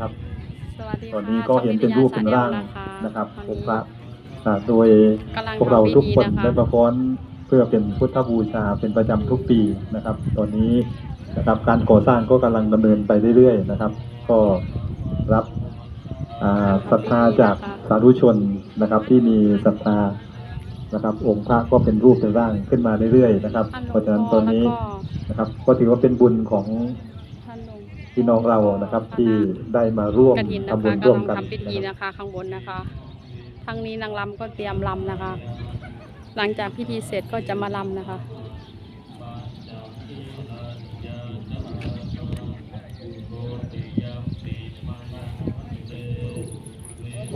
ครับสวัสดีตอนค่ะนี้ก็เห็นเป็นรูปเป็นร่างช่อนะครับวิองทค์ยาพศาสตระร์เดียวนะคะอ่าโดยกำลังพวกเราทุกคนทำพิธีนะคะได้มาฟ้อนเพื่อเป็นพุทธบูชาเป็นประจำทุกปีนะครับ ตอนนี้นะครับการก่อสร้างก็กำลังดำเนินไปเรื่อยๆนะครับ ก็รับอ่าศรัทธาจากสาธุชนนะครับที่มีศรัทธานะครับองค์พระก็เป็นรูปเป็นร่างขึ้นมาเรื่อยๆนะครับท่านหลวงเพราะฉะนั้นตอนนี้แล้วก็นะครับก็ถือว่าเป็นบุญของท่านหลวง พี่น้องเรานะครับที่ได้มาร่วมกฐินนะทำคะบุญร่วมกำลังกันทำพิธีนะครับนะคะ ข้างบนนะคะทางนี้นางรำก็เตรียมรำนะคะ หลังจากพิธีเสร็จก็จะมารำนะคะ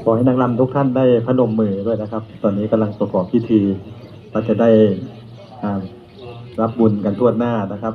ขอให้นางรำทุกท่านได้พนมมือด้วยนะครับ ตอนนี้กำลังประกอบพิธีเราจะได้อ่ารับบุญกันทั่วหน้านะครับ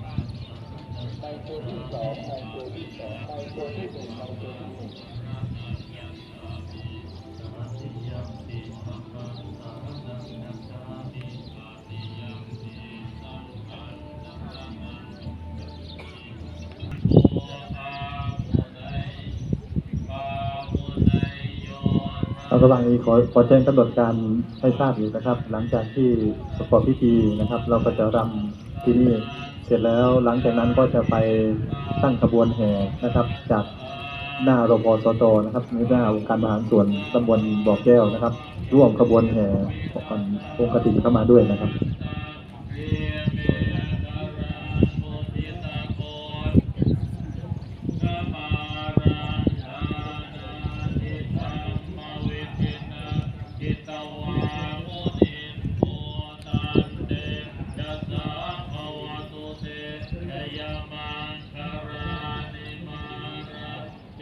เราระหว่างนี้ขอขอแจ้งกำหนดการให้ทราบอยู่นะครับ หลังจากที่ประกอบพิธีนะครับ เราก็จะรำที่นี่ เสร็จแล้วหลังจากนั้นก็จะไปตั้งขบวนแห่นะครับ จากหน้ารพสตนะครับหรือหน้าองค์การบริหารส่วนตำบลบ่อแก้วนะครับ ร่วมขบวนแห่ขององค์กฐิเข้ามาด้วยนะครับ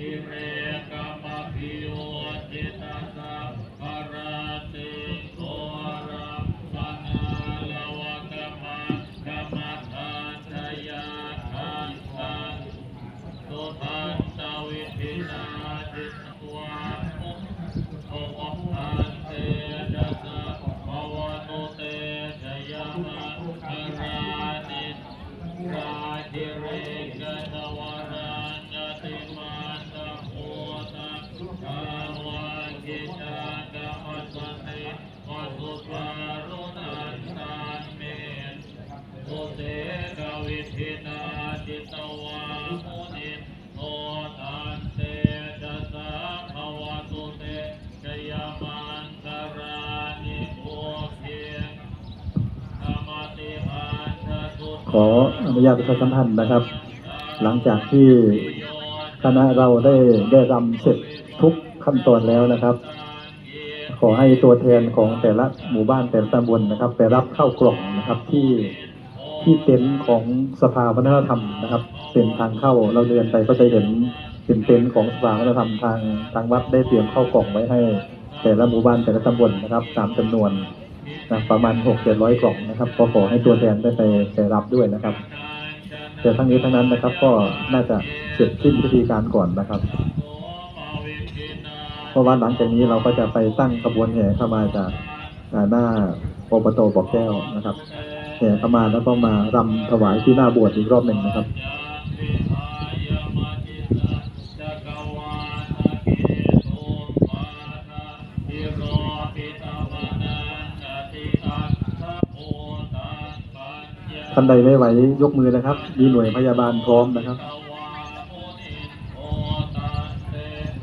สุ กวินาจิตวามุนิโอตันเตจะสาภวตุเตชยมันตรานิโอเคธรรมติพันธสุขออนุญาตประชาสัมพันธ์นะครับ หลังจากที่คณะเราได้ได้รำเสร็จทุกขั้นตอนแล้วนะครับ ขอให้ตัวแทนของแต่ละหมู่บ้านแต่ละตำบลนะครับไปรับเข้ากล่องนะครับที่ ที่เต็นท์ของสภาวัฒนธรรมนะครับ เป็นทางเข้าเราเดินไปก็จะเห็นเป็นเต็นท์ของสภาวัฒนธรรมทางทางวัดได้เตรียมเข้ากล่องไว้ให้ แต่ละหมู่บ้านแต่ละตำบลนะครับตามจำนวนนะประมาณหกเจ็ดร้อยกล่องนะครับก็ขอให้ตัวแทนได้ไปไปรับด้วยนะครับ แต่ทั้งนี้ทั้งนั้นนะครับก็น่าจะเสร็จสิ้นพิธีการก่อนนะครับเพราะว่าหลังจากนี้เราก็จะไปตั้งขบวนแห่เข้ามาจากอ่าหน้าอบตบ่อแก้วนะครับ แห่เข้ามาณแล้วก็มารำถวายที่หน้าบสถ์อีกรอบหนึ่งนะครับท่านใดไม่ไหวยกมือนะครับ มีหน่วยพยาบาลพร้อมนะครับ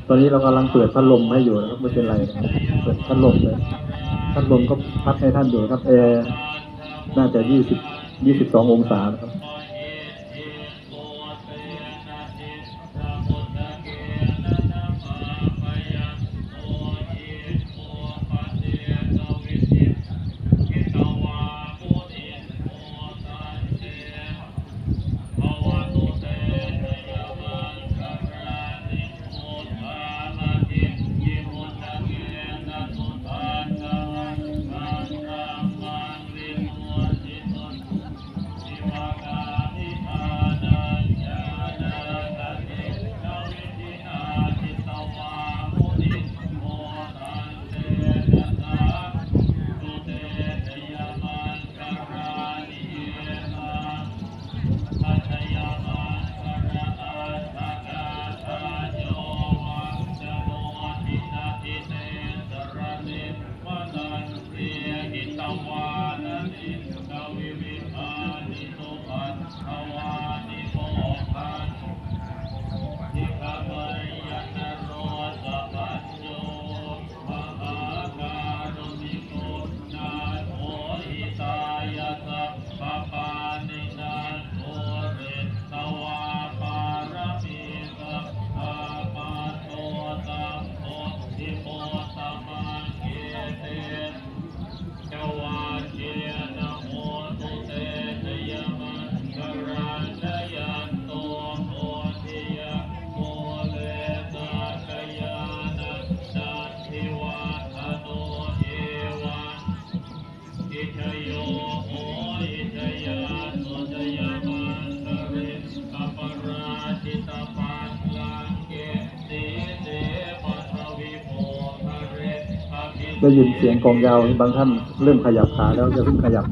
ตอนนี้เรากำลังเปิดพัดลมให้อยู่นะครับไม่เป็นไรนะเปิดพัดลมเลยพัดลมก็พัดให้ท่านอยู่ครับแอร์ น่าจะยี่สิบยี่สิบสององศานะครับาวานิโตอัตถวานิโต ได้ยินเสียงกองยาวบางท่านเริ่มขยับขาแล้วจะเพิ่งขยับ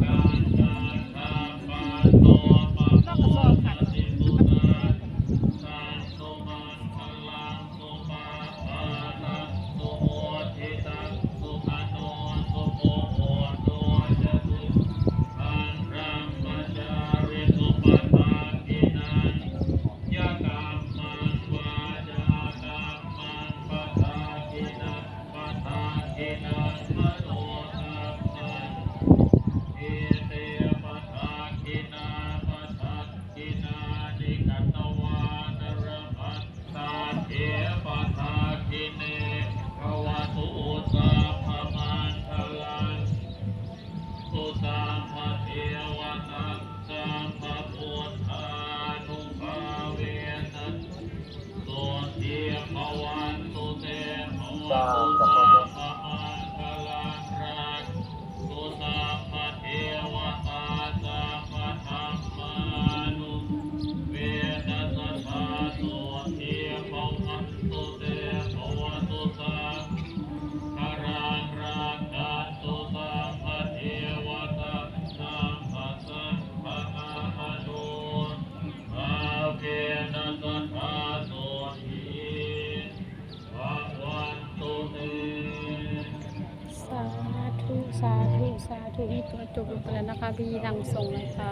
าธุสาธุนี่ตัวจบลงไปแล้วนะคะพี่ดังทรงนะคะ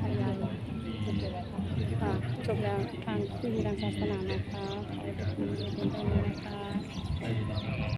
พยายค่ะจบแล้วทางพี่ดังศาสนานะคะขอบคุณทุกคนอยู่บนนะคะ